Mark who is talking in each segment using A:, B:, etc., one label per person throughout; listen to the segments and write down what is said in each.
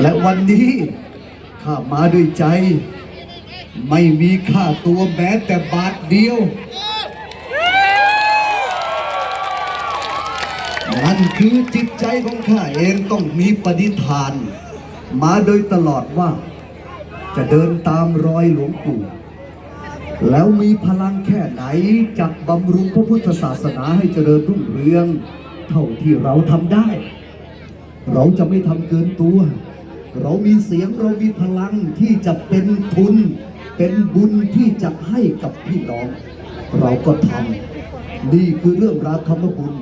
A: และวันนี้ข้ามาด้วยใจ ไม่มีค่าตัวแม้แต่บาทเดียว นั่นคือจิตใจของข้าเองต้องมีปณิธาน มาโดยตลอดว่า จะเดินตามรอยหลวงปู่ แล้วมีพลังแค่ไหนจะบำรุงพระพุทธศาสนาให้เจริญรุ่งเรือง เท่าที่เราทำได้ เราจะไม่ทำเกินตัว เรามีเสียงเรามีพลังที่จะเป็นทุน เป็นบุญที่จะให้กับพี่น้อง เราก็ทำนี่คือเรื่องราวคำว่าบุญ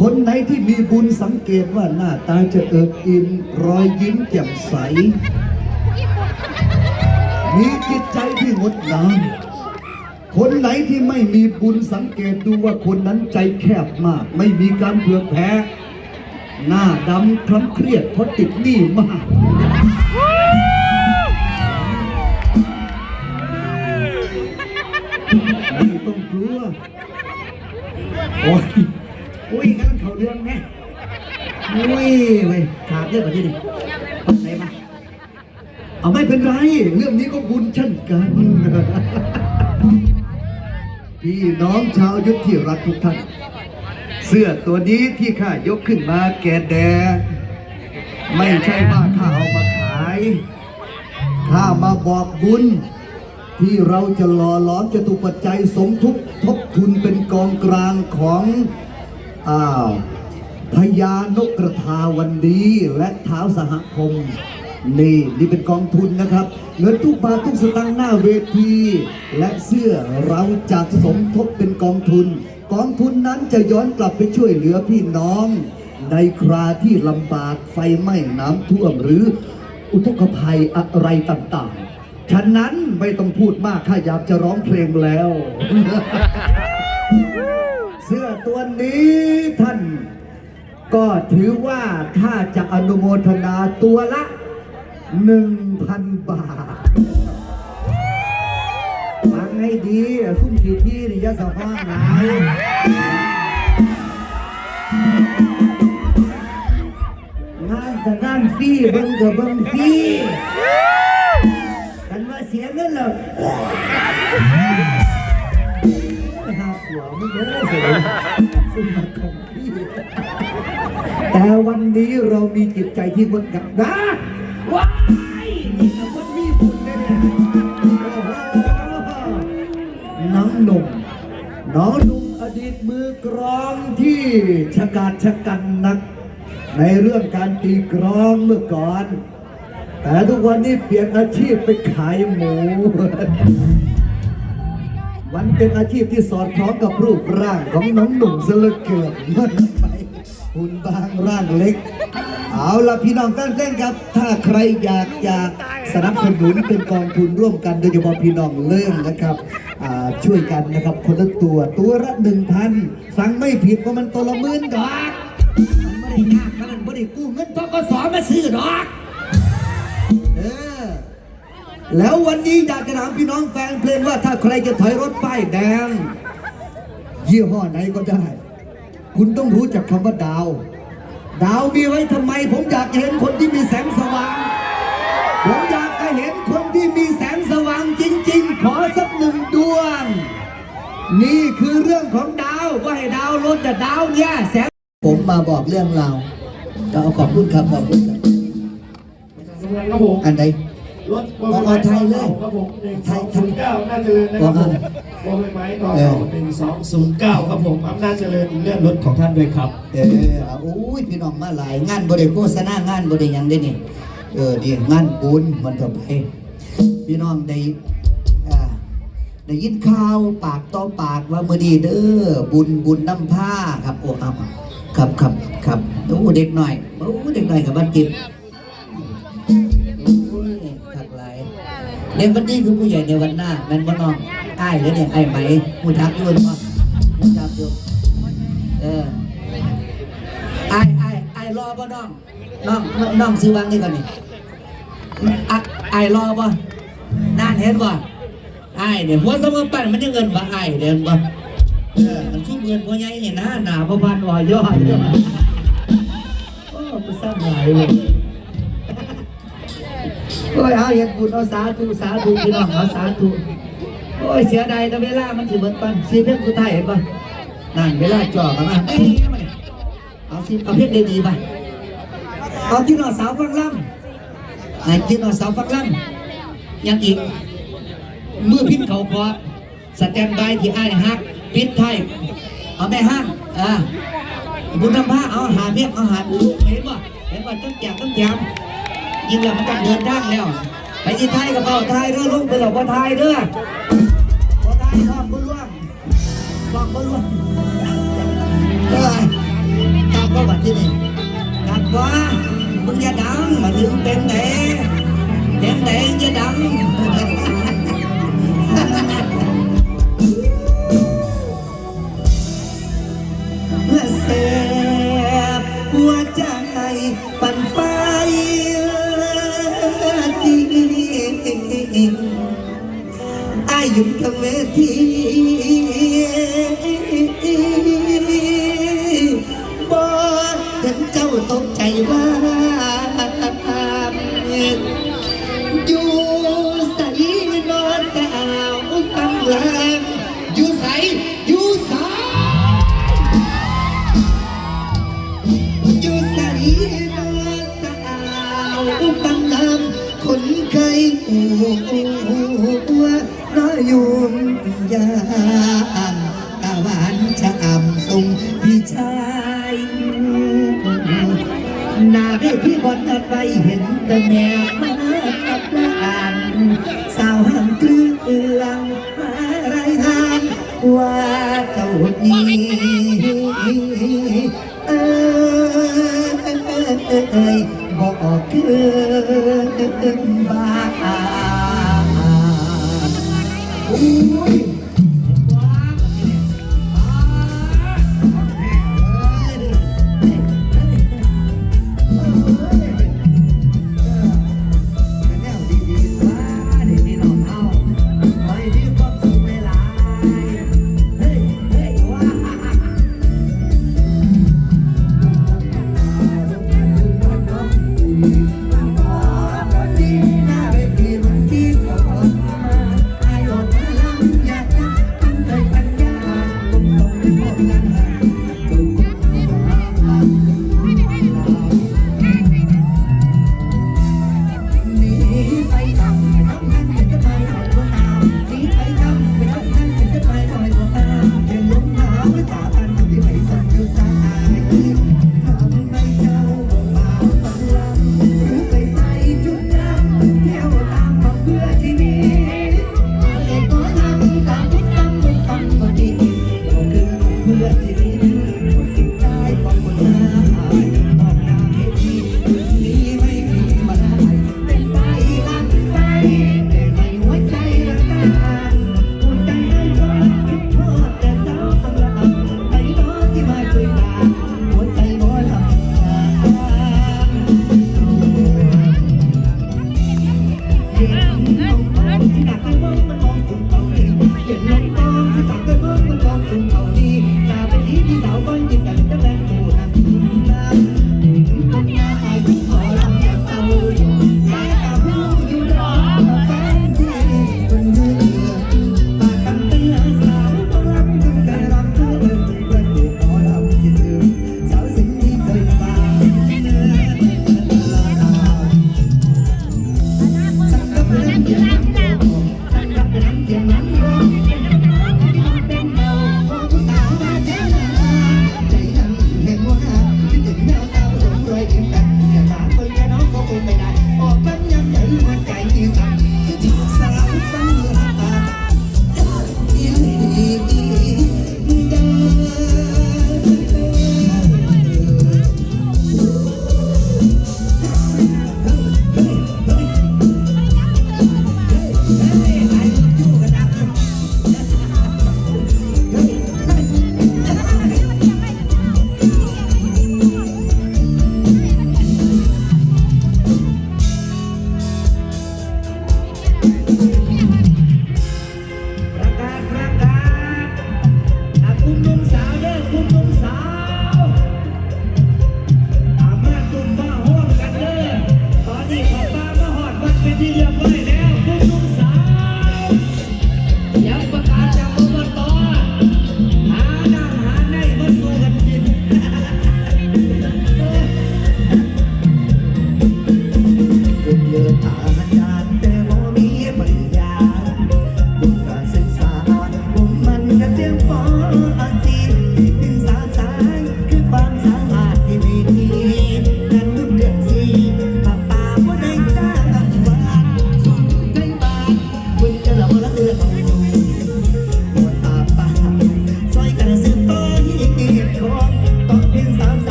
A: คนไหนที่มีบุญสังเกตว่าหน้าตาจะเอิบอิ่มรอยยิ้มแจ่มใส มีจิตใจที่งดงามคนไหนที่ไม่มีบุญสังเกตดูว่าคนนั้นใจแคบมาก ไม่มีการเผื่อแผ่ หน้าดำคล้ำเครียดเพราะติดหนี้มาก ไม่ต้องกลัว โอ้ยอุ้ยกำลังเขาเรื่องแน่อุ้ยเว้ยขาดเรื่องแบบนี้ดิปักไหนมา เอาไม่เป็นไร เรื่องนี้ก็บุญเช่นกัน พี่น้องชาวยุทธที่รักทุกท่าน เสื้อตัวนี้ที่ข้ายกขึ้นมาแกแด ไม่ใช่ว่าข้าเอามาขายข้ามาบอกบุญ ที่เราจะหล่อหลอมจตุปัจจัยสมทบทบทุนเป็นกองกลางของอ้าวพญานกกระทาวันดีและเท้าสหคม นี่นี่เป็นกองทุนนะครับ เงินทุกบาททุกสตางค์หน้าเวที และเสื้อเราจะสมทบเป็นกองทุน กองทุนนั้นจะย้อนกลับไปช่วยเหลือพี่น้อง ในคราที่ลำบากไฟไหม้น้ำท่วมหรืออุทกภัยอะไรต่างๆ ฉะนั้นไม่ต้องพูดมากข้าอยากจะร้องเพลงแล้ว เสื้อตัวนี้ท่าน ก็ถือว่าถ้าจะอนุโมทนาตัวละ หนึ่งพันบาทฟังให้ดีซุ่มขีที่นี่อยะสภาพไหนงานกับงานฟรีเบิ่งกับเบิ่งฟรีกันว่าเสียเงินแล้วหาหัวมึงเด้อเสียซุ่มมาของพี่แต่วันนี้เรามีจิตใจที่งดงามนะ น้องหนุ่มอดีตมือกรองที่ชะกาจชะกันนัก ในเรื่องการตีกรองเมื่อก่อน แต่ทุกวันนี้เปลี่ยนอาชีพไปขายหมู มันเป็นอาชีพที่สอดคล้องกับรูปร่างของน้องหนุ่มเสลือเกินมันไปหุ่นบางร่างเล็ก เอาล่ะพี่น้องแฟนๆครับ ถ้าใครอยากจะสนับสนุนเป็นกองทุนร่วมกันโดยเฉพาะพี่น้องเริ่มนะครับ ช่วยกันนะครับ คนละตัวตัวละหนึ่งพันฟังไม่ผิดว่ามันตัวละหมื่นดอกมันไม่ได้ยากมันไม่ได้กู้เงินทกสมาซื้อดอกเออแล้ววันนี้อยากจะถามพี่น้องแฟนเพลงว่าถ้าใครจะถอยรถป้ายแดงยี่ห้อไหนก็ได้ คุณต้องรู้จักคำว่าดาว ดาวมีไว้ทำไม ผมอยากเห็นคนที่มีแสงสว่าง ผมอยากจะเห็นคนที่มีแสงสว่างจริง ๆ ขอสัก ดวง นี่คือเรื่องของดาวว่าให้ดาวรถแต่ดาวเนี่ยแสงผมมาบอกเรื่องเราวก็เอาขอบคุณครับขอบคุณครับ
B: ครับผม
A: อันใด
B: รถ
A: เอาเอาไทยเลย
B: ครับผมหนึ่ง
A: ไท
B: สอยงศูนย์เก้าอำนาจเจริญนะครับผมโบใบไม้ต่อ
A: เออ
B: หนึ่งสองศูนย์เก้าครับผมอำนาจเจริญเลื่อนรถของท่านด้วยครับ
A: เออเอาโอ้ยพี่น้องมาหลายงานบริโภษณางานบริยังได้นี่เออดีงานบุญมันต่อไปพี่น้องได้อ่า ได้ยินข่าวปากต่อปากว่ามือดีเด้อบุญบุญน้ำผ้าครับโอ้เอาครับครับครับโอ้เด็กหน่อยโอ้เด็กหน่อยกับบ้านกินโอ้ยขักหลายเด็กวันนี้คือผู้ใหญ่ในวันหน้าแม่นบ่น้องอ้ายหรือเนี่ยไอ้ไหมมูทักอยุ่นบ่มูทักอยู่เออไอ้ไอ้ไอ้รอป่น้องน้องน้องน้องซื้อวางนี่ก่อนนี่ไอ้ไอ้รอป่นานเห็นป่ ไอ้เนี่ยหัวสมอปั่นมันยังเงินป่ะไอ้เดินป่ะเออมันชุ่มเงินหัวใหญ่เนี่ยนะหนาประพันวอยอดเยอะโอ้กูสร้างหลายเลยโอ้ยเอาเห็นบุญเอาสาธุสาธุพี่น้องเอาสาธุโอ้ยเสียดายแต่เวลามันถือเบิดปันสีเพชรกูไทยเห็นปะนั่นเวลาจ่อกันมาเอามาเนี่ยเอาสิเอาเพชรดีๆไปเอาที่นอสาวฟังล่ำไอ้ที่นอสาวฟังล่ำยังอีก มือพิมพ์เขาพอสแตนบายที่อ้ายฮักปิดไทยเอาแม่ห้างอ่าบุญนำผ้าเอาหาเพชรเอาหาปูเห็นป่ะเห็นป่ะต้องแจกต้องแจกยิงแล้วมันก็เดินทางแล้ว ไปที่ไทยกับเป่าไทยเด้อลุงไปหลอกว่าไทยเด้อว่าไทยทองบุญร่วงทองบุญร่วงเอ้ยตามประวัติที่นี่กัดว่ามึงอย่าดังมาถึงเต็มไหน หัวน้อยยุ่มยามตะวันชะอ่ำทรงพี่ชายน้าเวทีบอลตัดไปเห็นแต่แม่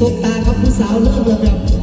A: สบตาครับผู้สาวเริ่มแบบ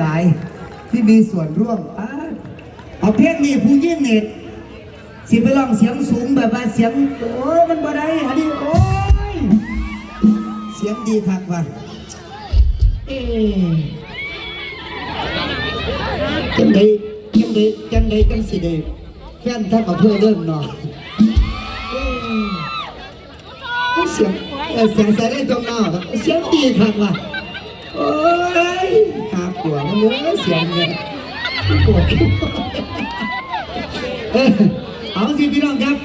A: หลาย
C: ๆ ที่มีส่วนร่วมป๊าเอาเพลงนี้ผู้ยิ่งเน็ตสิไปลองเสียงสูงแบบว่าเสียงโอ้ยมันบ่ได้อันนี้โอ้ยเสียงดีครับว่ะเอ๊จังไดจังไดจังไดจังสิเดแฟนท่านมาเพื่อเริ่มเนาะเอ๊ะเสียงเอ่อเสียงใส่ได้จงเนาะเสียงดีครับว่ะโอ้ หาปวมันเลยเสียงเนี่ยปวดเอาสิพี่น้องครับ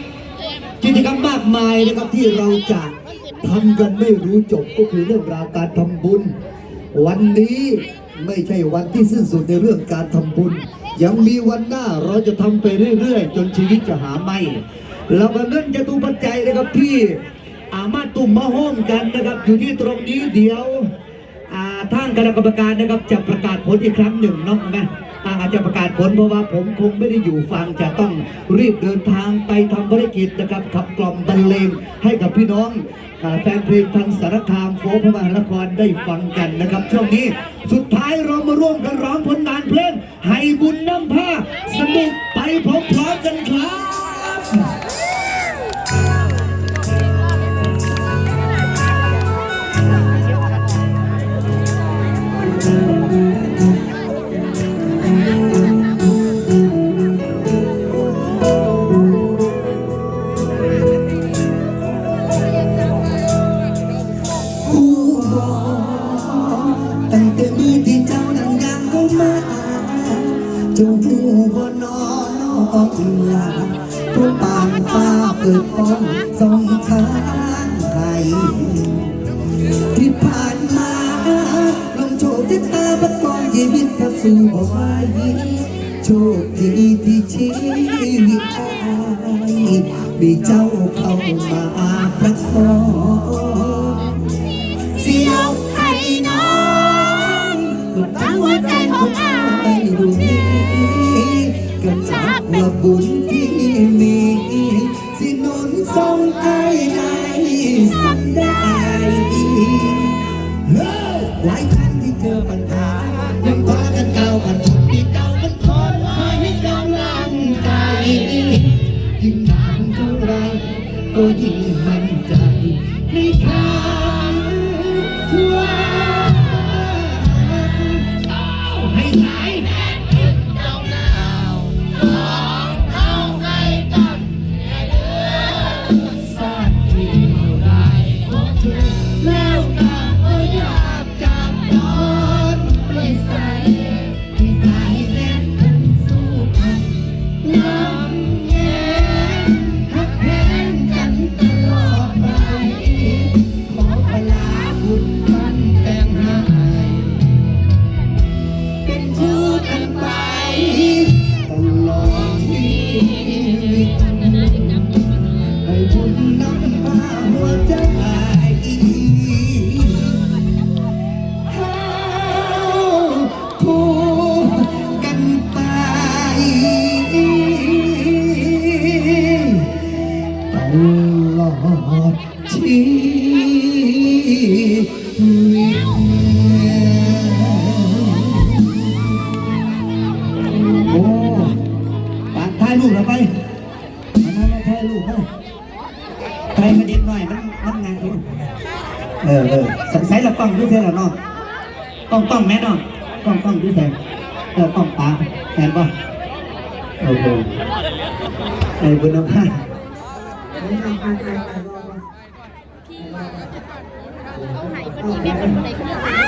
C: กิจกรรมมากมายนะครับที่เราจะทำกันไม่รู้จบก็คือเรื่องราวการทำบุญ วันนี้ไม่ใช่วันที่สิ้นสุดในเรื่องการทำบุญ ยังมีวันหน้าเราจะทำไปเรื่อยๆ จนชีวิตจะหาไม่ เราก็เงินจะตูปัจจัยนะครับที่อามาตุ่มมาห้อมกันนะครับอยู่ที่ตรงนี้เดียว ทางคณะกรรมการนะครับจะประกาศผลอีกครั้งหนึ่งเนาะนะอ่าอาจจะประกาศผลเพราะว่าผมคงไม่ได้อยู่ฟังจะต้องรีบเดินทางไปทำภารกิจนะครับขับกล่อมบรรเลงให้กับพี่น้องแฟนเพลงทางสารคามโฟพระมหานครได้ฟังกันนะครับ ช่วงนี้สุดท้ายเรามาร่วมกันร้องผลงานเพลงให้บุญน้ำผ้าสนุกไปพร้อมๆกันครับ
A: บ่นอนนอกลาผู้ปานฟ้าเปิดป้องส่องทางให้ที่ผ่านมาลงโชคที่ตาบัดกองชีวิตกับสู่บ่ไหวโชคดีที่ชีวิตอายมีเจ้าเข้ามาประคองเสียวให้น้องตั้งหัวใจของอา บุญที่มี สิหนุนส่งอายได้สักได้หลายครั้งที่เจอปัญหายังพากันเก้าวผ่านทุกที่เก่ามันคอยคอยให้กำลังใจยิ่งนานเท่าไรก็ยิ่งมั่นใจในคำ Đấy.